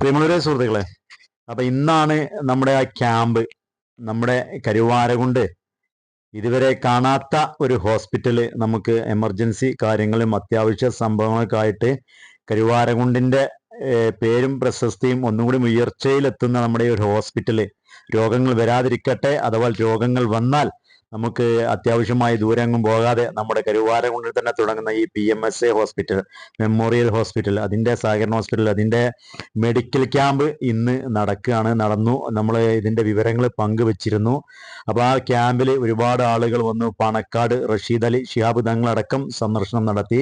പ്രിയമുള്ളവരെ സുഹൃത്തുക്കളെ അപ്പൊ ഇന്നാണ് നമ്മുടെ ആ ക്യാമ്പ് നമ്മുടെ കരുവാരകുണ്ട് ഇതുവരെ കാണാത്ത ഒരു ഹോസ്പിറ്റൽ നമുക്ക് എമർജൻസി കാര്യങ്ങളും അത്യാവശ്യ സംഭവങ്ങളൊക്കെ ആയിട്ട് കരുവാരകുണ്ടിന്റെ പേരും പ്രശസ്തിയും ഒന്നുകൂടി ഉയർച്ചയിലെത്തുന്ന നമ്മുടെ ഒരു ഹോസ്പിറ്റൽ രോഗങ്ങൾ വരാതിരിക്കട്ടെ അഥവാ രോഗങ്ങൾ വന്നാൽ നമുക്ക് അത്യാവശ്യമായി ദൂരെങ്ങും പോകാതെ നമ്മുടെ കരുവാരകുണ്ടിൽ തന്നെ തുടങ്ങുന്ന ഈ P M S A hospital memorial hospital അതിന്റെ സഹകരണ ഹോസ്പിറ്റൽ അതിന്റെ മെഡിക്കൽ ക്യാമ്പ് ഇന്ന് നടക്കുകയാണ് നടന്നു. നമ്മൾ ഇതിന്റെ വിവരങ്ങൾ പങ്കുവച്ചിരുന്നു. അപ്പോൾ ആ ക്യാമ്പിൽ ഒരുപാട് ആളുകൾ വന്നു. പണക്കാട് റഷീദ് അലി ഷിഹാബ് തങ്ങളടക്കം സന്ദർശനം നടത്തി.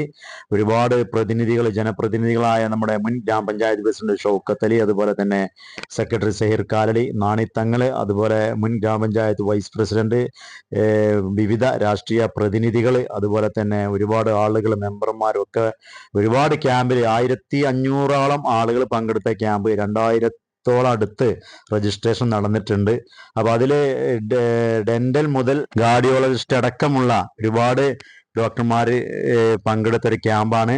ഒരുപാട് പ്രതിനിധികൾ ജനപ്രതിനിധികളായ നമ്മുടെ മുൻ ഗ്രാമപഞ്ചായത്ത് പ്രസിഡന്റ് ഷൗക്കത്ത് അലി അതുപോലെ തന്നെ സെക്രട്ടറി സഹീർ കാലടി നാണിത്തങ്ങൾ അതുപോലെ മുൻ ഗ്രാമപഞ്ചായത്ത് വൈസ് പ്രസിഡന്റ് വിവിധ രാഷ്ട്രീയ പ്രതിനിധികൾ അതുപോലെ തന്നെ ഒരുപാട് ആളുകൾ മെമ്പർമാരും ഒക്കെ ഒരുപാട് ക്യാമ്പിൽ ആയിരത്തി അഞ്ഞൂറോളം ആളുകൾ പങ്കെടുത്ത ക്യാമ്പ് രണ്ടായിരത്തോളം അടുത്ത് രജിസ്ട്രേഷൻ നടന്നിട്ടുണ്ട്. അപ്പൊ അതിൽ ഡെന്റൽ മുതൽ ഗാർഡിയോളജിസ്റ്റ് അടക്കമുള്ള ഒരുപാട് ഡോക്ടർമാർ പങ്കെടുത്ത ഒരു ക്യാമ്പാണ്.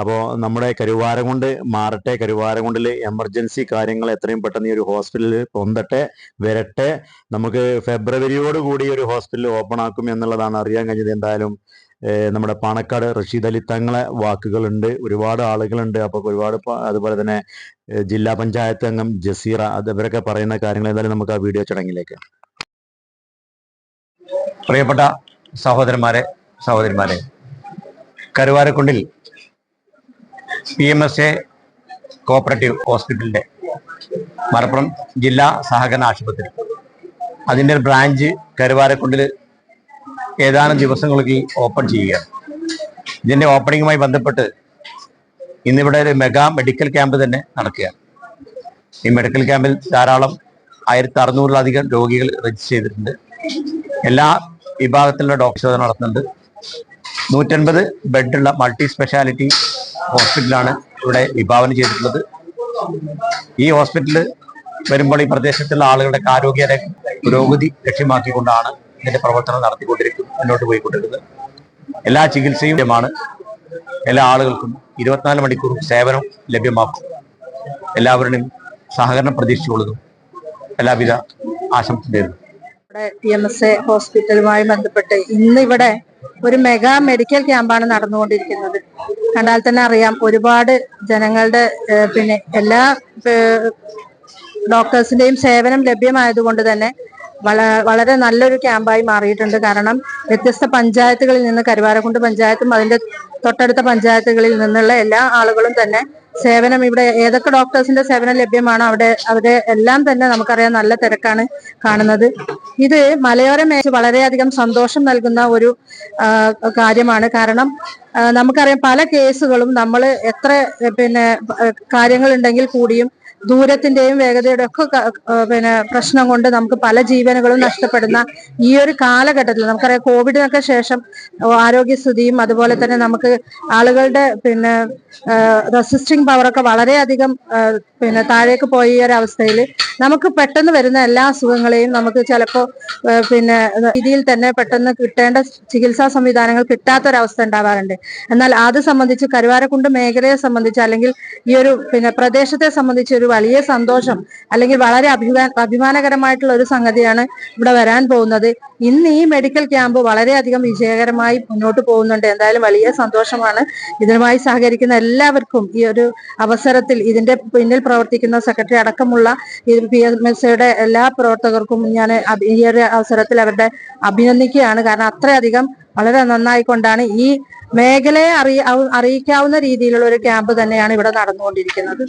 അപ്പോൾ നമ്മുടെ കരുവാരം കൊണ്ട് മാറട്ടെ കരുവാരം കൊണ്ടിൽ എമർജൻസി കാര്യങ്ങൾ എത്രയും പെട്ടെന്ന് ഈ ഒരു ഹോസ്പിറ്റലിൽ പൊന്തട്ടെ വരട്ടെ. നമുക്ക് ഫെബ്രുവരിയോട് കൂടി ഒരു ഹോസ്പിറ്റൽ ഓപ്പൺ ആക്കും എന്നുള്ളതാണ് അറിയാൻ കഴിഞ്ഞത്. എന്തായാലും നമ്മുടെ പാണക്കാട് റഷീദ് അലി തങ്ങളെ വാക്കുകളുണ്ട്. ഒരുപാട് ആളുകളുണ്ട്. അപ്പോൾ ഒരുപാട് അതുപോലെ തന്നെ ജില്ലാ പഞ്ചായത്ത് അംഗം ജസീറ അത് ഇവരൊക്കെ പറയുന്ന കാര്യങ്ങൾ എന്തായാലും നമുക്ക് ആ വീഡിയോ ചടങ്ങിലേക്ക്. പ്രിയപ്പെട്ട സഹോദരന്മാരെ സഹോദരിമാരെ കരുവാരക്കുണ്ടിൽ P M S A cooperative ഹോസ്പിറ്റലിന്റെ മലപ്പുറം ജില്ലാ സഹകരണ ആശുപത്രി. അതിന്റെ ഒരു ബ്രാഞ്ച് കരുവാരക്കുണ്ടിൽ ഏതാനും ദിവസങ്ങൾക്ക് ഓപ്പൺ ചെയ്യുകയാണ്. ഇതിന്റെ ഓപ്പണിങ്ങുമായി ബന്ധപ്പെട്ട് ഇന്നിവിടെ ഒരു മെഗാ മെഡിക്കൽ ക്യാമ്പ് തന്നെ നടക്കുകയാണ്. ഈ മെഡിക്കൽ ക്യാമ്പിൽ ധാരാളം ആയിരത്തി അറുന്നൂറിലധികം രോഗികൾ രജിസ്റ്റർ ചെയ്തിട്ടുണ്ട്. എല്ലാ വിഭാഗത്തിലുള്ള ഡോക്ടർ നടത്തുന്നുണ്ട്. നൂറ്റൻപത് ബെഡുള്ള മൾട്ടി സ്പെഷ്യാലിറ്റി ഹോസ്പിറ്റലാണ് ഇവിടെ വിഭാവനം ചെയ്തിട്ടുള്ളത്. ഈ ഹോസ്പിറ്റലിൽ വരുമ്പോൾ ഈ പ്രദേശത്തുള്ള ആളുകളുടെ ആരോഗ്യ രംഗ- പുരോഗതി ലക്ഷ്യമാക്കിക്കൊണ്ടാണ് ഇതിന്റെ പ്രവർത്തനം നടത്തിക്കൊണ്ടിരിക്കുന്നത് മുന്നോട്ട് പോയിക്കൊണ്ടിരിക്കുന്നത്. എല്ലാ ചികിത്സയും എല്ലാ ആളുകൾക്കും ഇരുപത്തിനാല് മണിക്കൂർ സേവനം ലഭ്യമാക്കും. എല്ലാവരുടെയും സഹകരണം പ്രതീക്ഷിച്ചുകൊള്ളുന്നു. എല്ലാവിധ ആശംസ നേരുന്നു. ഇവിടെ ടി എം എസ് എ ഹോസ്പിറ്റലുമായി ബന്ധപ്പെട്ട് ഇന്ന് ഇവിടെ ഒരു മെഗാ മെഡിക്കൽ ക്യാമ്പാണ് നടന്നുകൊണ്ടിരിക്കുന്നത്. കണ്ടാൽ തന്നെ അറിയാം ഒരുപാട് ജനങ്ങളുടെ പിന്നെ എല്ലാ ഡോക്ടേഴ്സിന്റെയും സേവനം ലഭ്യമായതുകൊണ്ട് തന്നെ വള വളരെ നല്ലൊരു ക്യാമ്പായി മാറിയിട്ടുണ്ട്. കാരണം വ്യത്യസ്ത പഞ്ചായത്തുകളിൽ നിന്ന് കരുവാരക്കുണ്ട് പഞ്ചായത്തും അതിന്റെ തൊട്ടടുത്ത പഞ്ചായത്തുകളിൽ നിന്നുള്ള എല്ലാ ആളുകളും തന്നെ സേവനം ഇവിടെ ഏതൊക്കെ ഡോക്ടേഴ്സിന്റെ സേവനം ലഭ്യമാണ് അവിടെ അവിടെ എല്ലാം തന്നെ നമുക്കറിയാം നല്ല തിരക്കാണ് കാണുന്നത്. ഇത് മലയോര മേഖല വളരെയധികം സന്തോഷം നൽകുന്ന ഒരു കാര്യമാണ്. കാരണം നമുക്കറിയാം പല കേസുകളും നമ്മൾ എത്ര പിന്നെ കാര്യങ്ങൾ ഉണ്ടെങ്കിൽ കൂടിയും ദൂരത്തിന്റെയും വേഗതയുടെ ഒക്കെ പിന്നെ പ്രശ്നം കൊണ്ട് നമുക്ക് പല ജീവനുകളും നഷ്ടപ്പെടുന്ന ഈ ഒരു കാലഘട്ടത്തിൽ നമുക്കറിയാം കോവിഡിനൊക്കെ ശേഷം ആരോഗ്യസ്ഥിതിയും അതുപോലെ തന്നെ നമുക്ക് ആളുകളുടെ പിന്നെ റെസിസ്റ്റിംഗ് പവറൊക്കെ വളരെയധികം പിന്നെ താഴേക്ക് പോയ ഒരു അവസ്ഥയിൽ നമുക്ക് പെട്ടെന്ന് വരുന്ന എല്ലാ അസുഖങ്ങളെയും നമുക്ക് ചിലപ്പോൾ പിന്നെ രീതിയിൽ തന്നെ പെട്ടെന്ന് കിട്ടേണ്ട ചികിത്സാ സംവിധാനങ്ങൾ കിട്ടാത്തൊരവസ്ഥ ഉണ്ടാവാറുണ്ട്. എന്നാൽ അത് സംബന്ധിച്ച് കരുവാരക്കുണ്ട് മേഖലയെ സംബന്ധിച്ച് അല്ലെങ്കിൽ ഈ ഒരു പിന്നെ പ്രദേശത്തെ സംബന്ധിച്ച് ഒരു വലിയ സന്തോഷം അല്ലെങ്കിൽ വളരെ അഭിമാ അഭിമാനകരമായിട്ടുള്ള ഒരു സംഗതിയാണ് ഇവിടെ വരാൻ പോകുന്നത്. ഇന്ന് ഈ മെഡിക്കൽ ക്യാമ്പ് വളരെയധികം വിജയകരമായി മുന്നോട്ട് പോകുന്നുണ്ട്. എന്തായാലും വലിയ സന്തോഷമാണ് ഇതിനുമായി സഹകരിക്കുന്ന എല്ലാവർക്കും ഈ ഒരു അവസരത്തിൽ ഇതിന്റെ പിന്നിൽ പ്രവർത്തിക്കുന്ന സെക്രട്ടറി അടക്കമുള്ള പി എം എസ് സിയുടെ എല്ലാ പ്രവർത്തകർക്കും ഞാൻ ഈ ഒരു അവസരത്തിൽ അവരുടെ അഭിനന്ദിക്കുകയാണ്. കാരണം അത്രയധികം വളരെ നന്നായിക്കൊണ്ടാണ് ഈ മേഖലയെ അറിയ അറിയിക്കാവുന്ന രീതിയിലുള്ള ഒരു ക്യാമ്പ് തന്നെയാണ് ഇവിടെ നടന്നുകൊണ്ടിരിക്കുന്നത്.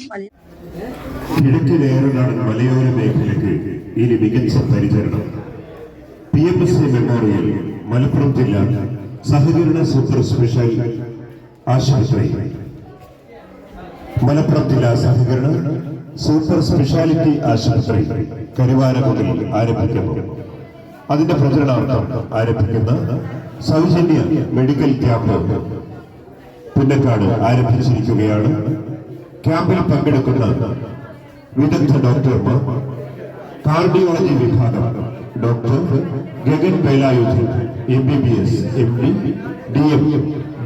കിഴക്ക് നേരിടാൻ മലയോര മേഖലയ്ക്ക് ഇനി മികച്ച പരിചരണം. P M S C memorial Malappuram ജില്ല സഹകരണ സൂപ്പർ സ്പെഷ്യൽ ആശുപത്രി. മലപ്പുറം ജില്ലാ സഹകരണ സൂപ്പർ സ്പെഷ്യാലിറ്റി ആശുപത്രി കരുവാരകുണ്ടിൽ ആരംഭിക്കുന്നു. അതിന്റെ പ്രചരണാർത്ഥം ആരംഭിക്കുന്ന സൗജന്യ മെഡിക്കൽ ക്യാമ്പ് പുന്നക്കാട് ആരംഭിച്ചിരിക്കുകയാണ്. ക്യാമ്പിൽ പങ്കെടുക്കുന്ന വിദഗ്ധ ഡോക്ടർമാർ കാർഡിയോളജി വിഭാഗം doctor Gagan Pailayudhi M B B S M D D M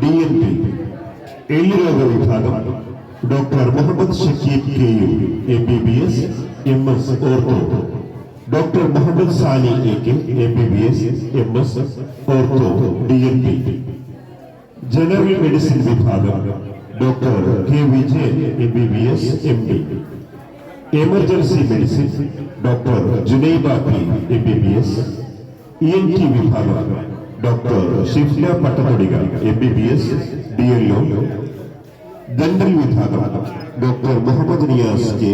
D N P എല്ലുരോഗ വിഭാഗം doctor Muhammad Shakeeb K U M B B S M S ortho doctor Muhammad Sali A K M B B S M S ortho D N B general medicine വിഭാഗം doctor K Vijayan M B B S M D emergency medicine doctor Junaiba P M B B S E N T വിഭാഗം doctor Shifla Pattathodika M B B S D L O dental വിഭാഗം doctor Muhammad Niyas K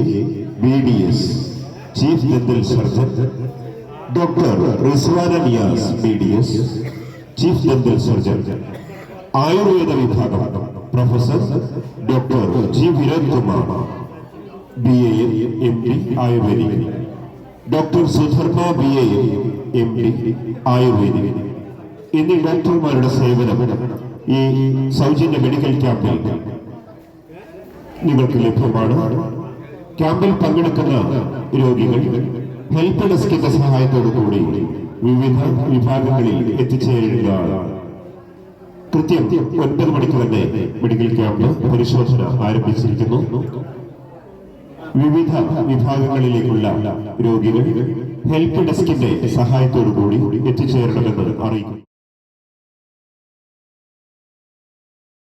B D S chief dental surgeon doctor Rizwana Niyas B D S chief dental surgeon Ayurveda വിഭാഗം professor doctor G Vinod Kumar B A M P ayurvedic doctor Sudharma B A M P ayurvedic എന്നീ ഡോക്ടർമാരുടെ സേവനം ഈ സൗജന്യ medical ക്യാമ്പിൽ നിങ്ങൾക്ക് ലഭ്യമാണ്. ക്യാമ്പിൽ പങ്കെടുക്കുന്ന രോഗികൾ ഹെൽപ്പ് ഡെസ്കിന്റെ സഹായത്തോടു കൂടി വിവിധ വിഭാഗങ്ങളിൽ എത്തിച്ചേരുന്നതാണ് കൃത്യം ഒൻപത് മണിക്ക് തന്നെ മെഡിക്കൽ ക്യാമ്പ് പരിശോധന ആരംഭിച്ചിരിക്കുന്നു. വിവിധ വിഭാഗങ്ങളിലേക്കുള്ള രോഗികൾ ഹെൽപ്പ് ഡെസ്കിന്റെ സഹായത്തോടു കൂടി എത്തിച്ചേരണമെന്ന് അറിയിക്കുന്നു.